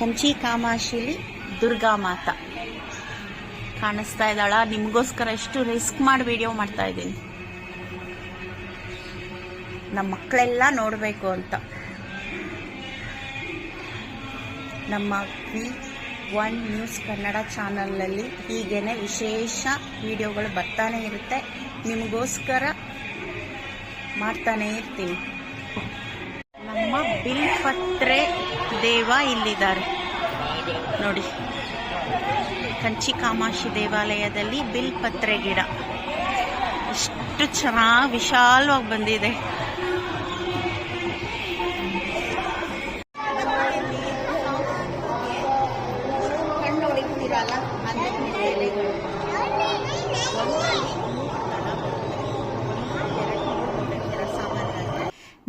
ಕಂಚಿ ಕಾಮಾಶಿಲಿ ದುರ್ಗಾ ಮಾತ. ಕಾಣಿಸ್ತಾ ಇದ್ದಾಳ? ನಿಮಗೋಸ್ಕರ ಎಷ್ಟು ರಿಸ್ಕ್ ಮಾಡಿ ವಿಡಿಯೋ ಮಾಡ್ತಾ ಇದ್ದೀನಿ. ನಮ್ಮ ಮಕ್ಕಳೆಲ್ಲ ನೋಡಬೇಕು ಅಂತ. ನಮ್ಮ ವಿ ಒನ್ ನ್ಯೂಸ್ ಕನ್ನಡ ಚಾನಲ್ನಲ್ಲಿ ಹೀಗೇನೆ ವಿಶೇಷ ವಿಡಿಯೋಗಳು ಬರ್ತಾನೆ ಇರುತ್ತೆ. ನಿಮಗೋಸ್ಕರ ಮಾಡ್ತಾನೇ ಇರ್ತೀನಿ. ನಮ್ಮ ಬಿಲ್ಪತ್ರೆ ದೇವ ಇಲ್ಲಿದ್ದಾರೆ. ನೋಡಿ. ಕಂಚಿ ಕಾಮಾಕ್ಷಿ ದೇವಾಲಯದಲ್ಲಿ ಬಿಲ್ಪತ್ರೆ ಗಿಡ. ಎಷ್ಟು ಚೆನ್ನಾಗಿ ವಿಶಾಲವಾಗಿ ಬಂದಿದೆ.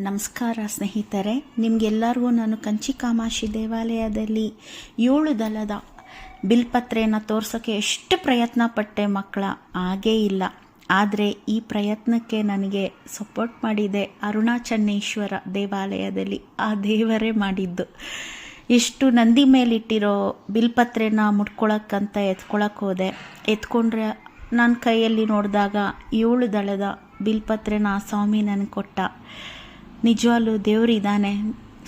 ನಮಸ್ಕಾರ ಸ್ನೇಹಿತರೆ, ನಿಮಗೆಲ್ಲರಿಗೂ ನಾನು ಕಂಚಿ ದೇವಾಲಯದಲ್ಲಿ ಏಳು ದಲದ ಬಿಲ್ಪತ್ರೆಯನ್ನು ತೋರ್ಸೋಕ್ಕೆ ಎಷ್ಟು ಪ್ರಯತ್ನ ಪಟ್ಟೆ ಮಕ್ಕಳ? ಆಗೇ ಇಲ್ಲ. ಆದರೆ ಈ ಪ್ರಯತ್ನಕ್ಕೆ ನನಗೆ ಸಪೋರ್ಟ್ ಮಾಡಿದೆ ಅರುಣಾಚನ್ನೇಶ್ವರ ದೇವಾಲಯದಲ್ಲಿ. ಆ ದೇವರೇ ಮಾಡಿದ್ದು. ಎಷ್ಟು ನಂದಿ ಮೇಲಿಟ್ಟಿರೋ ಬಿಲ್ಪತ್ರೆನ ಮುಟ್ಕೊಳಕ್ಕಂತ ಎತ್ಕೊಳಕ್ಕೆ ಹೋದೆ. ಎತ್ಕೊಂಡ್ರೆ ನನ್ನ ಕೈಯಲ್ಲಿ ನೋಡಿದಾಗ ಏಳು ದಳದ ಬಿಲ್ಪತ್ರೆನ ಸ್ವಾಮಿ ನನಗೆ ಕೊಟ್ಟ. ನಿಜವಾಗ್ಲೂ ದೇವರಿದ್ದಾನೆ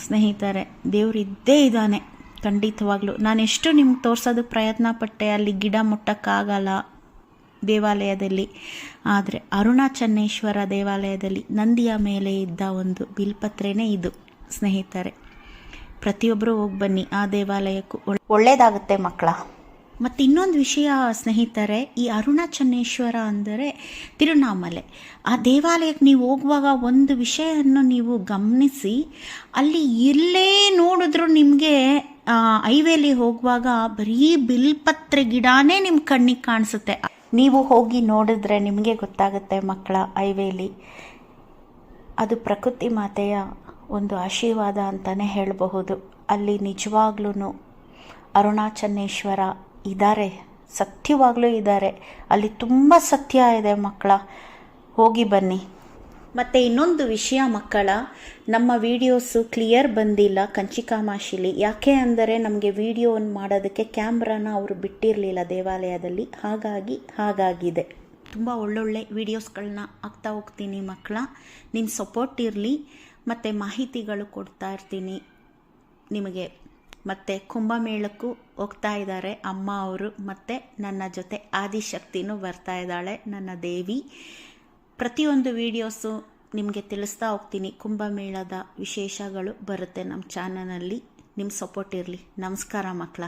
ಸ್ನೇಹಿತರೆ, ದೇವರಿದ್ದೇ ಇದ್ದಾನೆ, ಖಂಡಿತವಾಗ್ಲೂ. ಎಷ್ಟು ನಿಮ್ಗೆ ತೋರ್ಸೋದಕ್ಕೆ ಪ್ರಯತ್ನ ಪಟ್ಟೆ ಅಲ್ಲಿ ಗಿಡ ಮುಟ್ಟಕ್ಕಾಗಲ್ಲ ದೇವಾಲಯದಲ್ಲಿ. ಆದರೆ ಅರುಣಾಚನ್ನೇಶ್ವರ ದೇವಾಲಯದಲ್ಲಿ ನಂದಿಯ ಮೇಲೆ ಇದ್ದ ಒಂದು ಬಿಲ್ಪತ್ರೆನೇ ಇದು, ಸ್ನೇಹಿತರೆ. ಪ್ರತಿಯೊಬ್ಬರು ಹೋಗಿ ಬನ್ನಿ, ಆ ದೇವಾಲಯಕ್ಕೂ ಒಳ್ಳೆಯದಾಗುತ್ತೆ ಮಕ್ಕಳ. ಮತ್ತು ಇನ್ನೊಂದು ವಿಷಯ ಸ್ನೇಹಿತರೆ, ಈ ಅರುಣಾಚನ್ನೇಶ್ವರ ಅಂದರೆ ತಿರುನಾಮಲೆ. ಆ ದೇವಾಲಯಕ್ಕೆ ನೀವು ಹೋಗುವಾಗ ಒಂದು ವಿಷಯವನ್ನು ನೀವು ಗಮನಿಸಿ, ಅಲ್ಲಿ ಎಲ್ಲೇ ನೋಡಿದ್ರು ನಿಮಗೆ ಹೈವೇಲಿ ಹೋಗುವಾಗ ಬರೀ ಬಿಲ್ಪತ್ರೆ ಗಿಡನೇ ನಿಮ್ಮ ಕಣ್ಣಿಗೆ ಕಾಣಿಸುತ್ತೆ. ನೀವು ಹೋಗಿ ನೋಡಿದ್ರೆ ನಿಮಗೆ ಗೊತ್ತಾಗುತ್ತೆ ಮಕ್ಕಳ ಹೈವೇಲಿ. ಅದು ಪ್ರಕೃತಿ ಮಾತೆಯ ಒಂದು ಆಶೀರ್ವಾದ ಅಂತಲೇ ಹೇಳಬಹುದು. ಅಲ್ಲಿ ನಿಜವಾಗ್ಲೂ ಅರುಣಾಚನ್ನೇಶ್ವರ ಇದ್ದಾರೆ ಸತ್ಯವಾಗಲೂ ಇದ್ದಾರೆ ಅಲ್ಲಿ ತುಂಬ ಸತ್ಯ ಇದೆ ಮಕ್ಕಳ. ಹೋಗಿ ಬನ್ನಿ. ಮತ್ತು ಇನ್ನೊಂದು ವಿಷಯ ಮಕ್ಕಳ, ನಮ್ಮ ವಿಡಿಯೋಸು ಕ್ಲಿಯರ್ ಬಂದಿಲ್ಲ ಕಂಚಿಕಾಮಾಶಿಲಿ ಯಾಕೆ ಅಂದರೆ ನಮಗೆ ವಿಡಿಯೋವನ್ನು ಮಾಡೋದಕ್ಕೆ ಕ್ಯಾಮ್ರಾನ ಅವರು ಬಿಟ್ಟಿರಲಿಲ್ಲ ದೇವಾಲಯದಲ್ಲಿ. ಹಾಗಾಗಿ ಹಾಗಾಗಿದೆ. ತುಂಬ ಒಳ್ಳೊಳ್ಳೆ ವೀಡಿಯೋಸ್ಗಳನ್ನ ಹಾಕ್ತಾ ಹೋಗ್ತೀನಿ ಮಕ್ಕಳ. ನಿಮ್ಮ ಸಪೋರ್ಟ್ ಇರಲಿ, ಮತ್ತು ಮಾಹಿತಿಗಳು ಕೊಡ್ತಾ ಇರ್ತೀನಿ. ನಿಮಗೆ ಮತ್ತು ಕುಂಭಮೇಳಕ್ಕೂ ಹೋಗ್ತಾ ಇದ್ದಾರೆ. ಅಮ್ಮ ಅವರು ಮತ್ತು ನನ್ನ ಜೊತೆ ಆದಿಶಕ್ತಿನೂ ಬರ್ತಾ ಇದ್ದಾಳೆ. ನನ್ನ ದೇವಿ, ಪ್ರತಿಯೊಂದು ವೀಡಿಯೋಸು ನಿಮಗೆ ತಿಳಿಸ್ತಾ ಹೋಗ್ತೀನಿ. ಕುಂಭಮೇಳದ ವಿಶೇಷಗಳು ಬರುತ್ತೆ ನಮ್ಮ ಚಾನಲಲ್ಲಿ. ನಿಮ್ಮ ಸಪೋರ್ಟ್ ಇರಲಿ. ನಮಸ್ಕಾರ ಮಕ್ಕಳ.